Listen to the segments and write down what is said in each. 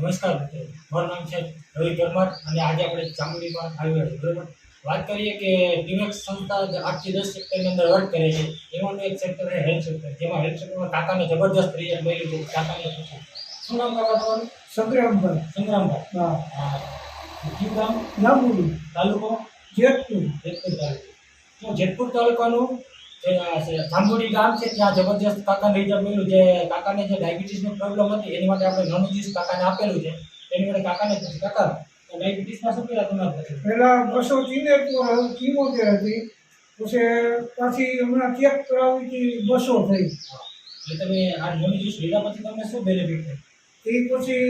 નમસ્કાર. મિત્રો મારું નામ છે રવિ પરમાર અને આજે આપણે ચામુંડીમાં આવ્યા છીએ બરોબર? વાત કરીએ કે ડિમેક્સ સંસ્થા આઠથી દસ સેક્ટરની અંદર વર્ક કરે છે એમાંનું એક સેક્ટર છે હેલ્થ સેક્ટર જેમાં હેલ્થ સેક્ટરમાં કાકાને જબરદસ્ત રિઝલ્ટ મળ્યું છે. કાકાને પૂછ્યું શું નામ કાકા તમારું? સંગ્રામભાઈ. સંગ્રામભાઈ. હા. કયું ગામ? નામુડી તાલુકો? જેતપુર. જેતપુર તાલુકો. જેતપુર તાલુકાનું? જાંબુડી ગામ છે ત્યાં જબરજસ્ત કાકાને રિઝલ્ટ મળ્યું જે કાકાને જે ડાયાબિટીસની પ્રોબ્લેમ હતી એની માટે આપણે નોન જ્યુસ કાકાને આપેલું છે. એની માટે કાકાને પૂછ્યું કાકા ડાયાબિટીસમાં શું કર્યા તમારે પહેલાં બસો કીમો કિમોતેર હતી પછી પાછી હમણાં ચેક કરાવી હતી બસો થઈ. એટલે તમે આ નોન જ્યુસ લીધા પછી તમને શું બેનિફિટ એ પછી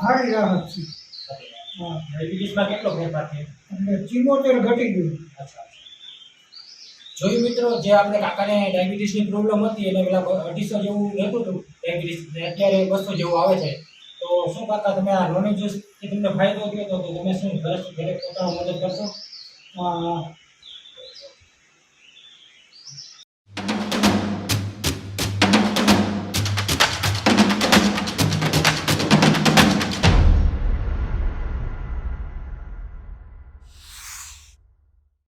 હારી રાહત છે ડાયાબિટીસમાં કેટલો ફેરફાર થયો? એટલે ચીમોતેર ઘટી ગયું. અચ્છા. જોયું મિત્રો, જે આપણે કાકાને ડાયાબિટીસની પ્રોબ્લેમ હતી, એને પેલા અઢીસો જેવું રહેતું હતું ડાયાબિટીસ અત્યારે બસો જેવું આવે છે. તો શું કાકા, તમે આ નોન જ્યુસથી તમને ફાયદો થયો તો તો તમે શું ઘરે પોતાનો મદદ કરશો?